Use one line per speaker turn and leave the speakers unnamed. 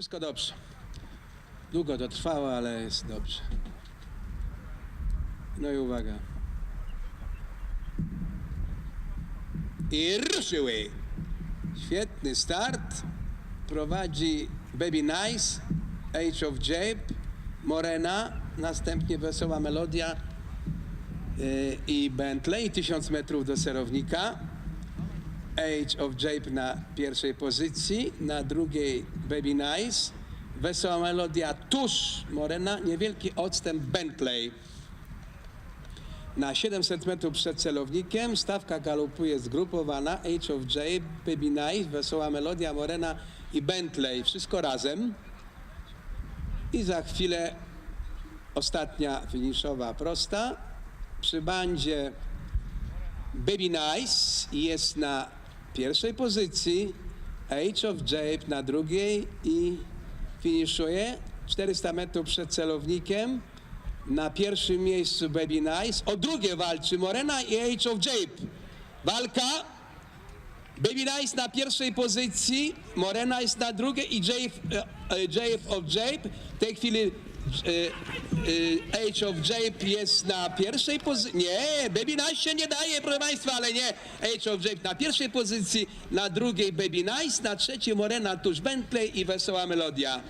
Wszystko dobrze. Długo to trwało, ale jest dobrze. No i uwaga. I ruszyły. Świetny start. Prowadzi Baby Nice, Age of Jape, Morena, następnie Wesoła Melodia yy, i Bentley, 1000 metrów do serownika. Age of Jape na pierwszej pozycji, na drugiej Baby Nice, Wesoła Melodia tuż Morena, niewielki odstęp Bentley. Na 700 metrów przed celownikiem stawka galopuje zgrupowana Age of Jape, Baby Nice, Wesoła Melodia, Morena i Bentley. Wszystko razem. I za chwilę ostatnia finiszowa prosta. Przy bandzie Baby Nice jest na pierwszej pozycji, Age of Jape na drugiej i finiszuje 400 metrów przed celownikiem. Na pierwszym miejscu Baby Nice, o drugie walczy Morena i Age of Jape. Walka. Baby Nice na pierwszej pozycji, Morena jest na drugiej i Jape, e, e, Jape of Jape. W tej chwili e, e, Age of Jape jest na pierwszej pozycji. Nie, Baby Nice się nie daje, proszę Państwa, ale nie. Age of Jape na pierwszej pozycji, na drugiej Baby Nice, na trzeciej Morena tuż Bentley i Wesoła Melodia.